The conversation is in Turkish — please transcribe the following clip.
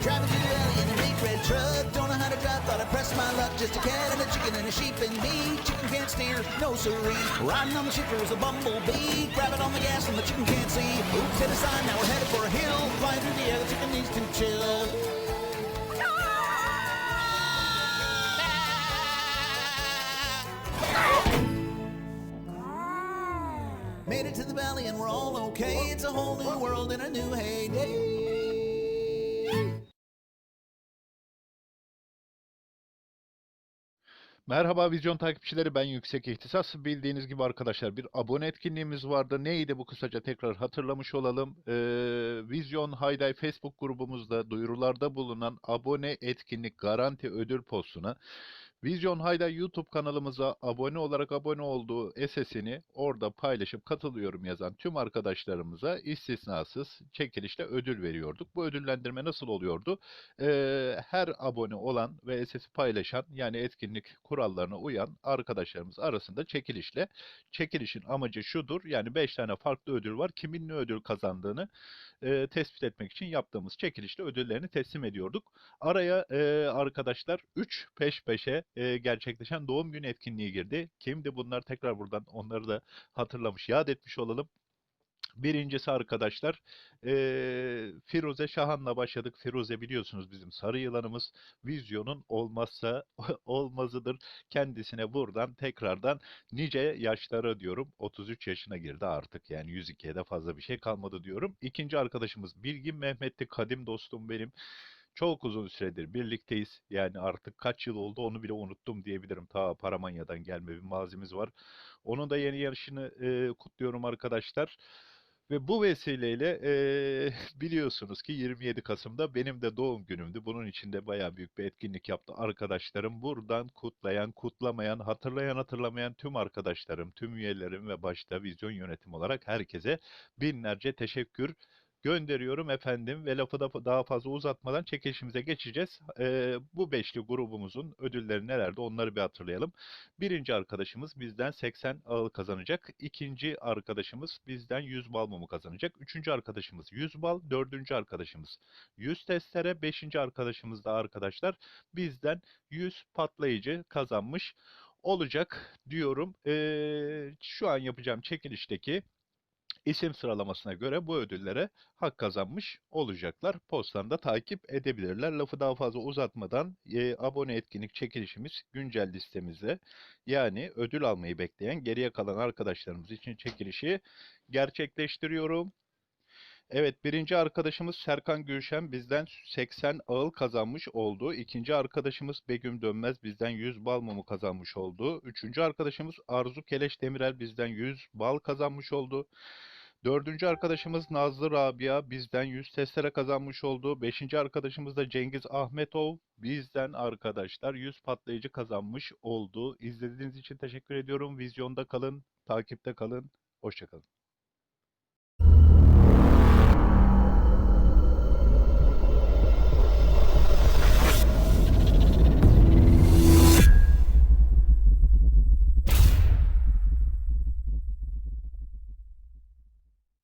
Driving through the valley in a big red truck. Don't know how to drive, thought I'd press my luck. Just a cat and a chicken and a sheep and me. Chicken can't steer, no siree. Riding on the shifter is a bumblebee. Grabbing on the gas and the chicken can't see. Oops, hit a sign, now we're headed for a hill. Flying through the air, the chicken needs to chill. Made it to the valley and we're all okay. It's a whole new world in a new heyday. Merhaba vizyon takipçileri ben Yüksek İhtisas. Bildiğiniz gibi arkadaşlar bir abone etkinliğimiz vardı. Neydi bu kısaca tekrar hatırlamış olalım. Ee, vizyon Hayday Facebook grubumuzda duyurularda bulunan abone etkinlik garanti ödül postuna Vizyon Hayday YouTube kanalımıza abone olarak abone olduğu SS'ini orada paylaşıp katılıyorum yazan tüm arkadaşlarımıza istisnasız çekilişle ödül veriyorduk. Bu ödüllendirme nasıl oluyordu? Ee, her abone olan ve SS'i paylaşan yani etkinlik kurallarına uyan arkadaşlarımız arasında çekilişle çekilişin amacı şudur yani 5 tane farklı ödül var. Kimin ne ödül kazandığını e, tespit etmek için yaptığımız çekilişle ödüllerini teslim ediyorduk. Araya e, arkadaşlar 3 peş peşe e, gerçekleşen doğum günü etkinliği girdi. Kimdi bunlar? Tekrar buradan onları da hatırlamış, yad etmiş olalım. Birincisi arkadaşlar eee, Firuze Şahan'la başladık. Firuze biliyorsunuz bizim sarı yılanımız. Vizyonun olmazsa olmazıdır. Kendisine buradan tekrardan nice yaşlara diyorum. 33 yaşına girdi artık yani 102'ye de fazla bir şey kalmadı diyorum. İkinci arkadaşımız Bilgin Mehmet'ti. Kadim dostum benim. Çok uzun süredir birlikteyiz. Yani artık kaç yıl oldu onu bile unuttum diyebilirim. Ta Paramanya'dan gelme bir mazimiz var. Onun da yeni yaşını eee, kutluyorum arkadaşlar. Ve bu vesileyle eee, biliyorsunuz ki 27 Kasım'da benim de doğum günümdü. Bunun için de bayağı büyük bir etkinlik yaptı arkadaşlarım. Buradan kutlayan, kutlamayan, hatırlayan, hatırlamayan tüm arkadaşlarım, tüm üyelerim ve başta vizyon yönetim olarak herkese binlerce teşekkür gönderiyorum efendim ve lafı da daha fazla uzatmadan çekilişimize geçeceğiz. Eee, bu beşli grubumuzun ödülleri nelerdi onları bir hatırlayalım. Birinci arkadaşımız bizden 80 ağıl kazanacak. İkinci arkadaşımız bizden 100 bal mumu kazanacak. Üçüncü arkadaşımız 100 bal. Dördüncü arkadaşımız 100 testere. Beşinci arkadaşımız da arkadaşlar bizden 100 patlayıcı kazanmış olacak diyorum. Eee, şu an yapacağım çekilişteki isim sıralamasına göre bu ödüllere hak kazanmış olacaklar. Postan da takip edebilirler. Lafı daha fazla uzatmadan e, abone etkinlik çekilişimiz güncel listemizde. Yani ödül almayı bekleyen geriye kalan arkadaşlarımız için çekilişi gerçekleştiriyorum. Evet birinci arkadaşımız Serkan Gülşen bizden 80 ağıl kazanmış oldu. İkinci arkadaşımız Begüm Dönmez bizden 100 bal mumu kazanmış oldu. Üçüncü arkadaşımız Arzu Keleş Demirel bizden 100 bal kazanmış oldu. Dördüncü arkadaşımız Nazlı Rabia bizden 100 testere kazanmış oldu. Beşinci arkadaşımız da Cengiz Ahmetov bizden arkadaşlar 100 patlayıcı kazanmış oldu. İzlediğiniz için teşekkür ediyorum. Vizyonda kalın, takipte kalın. Hoşçakalın.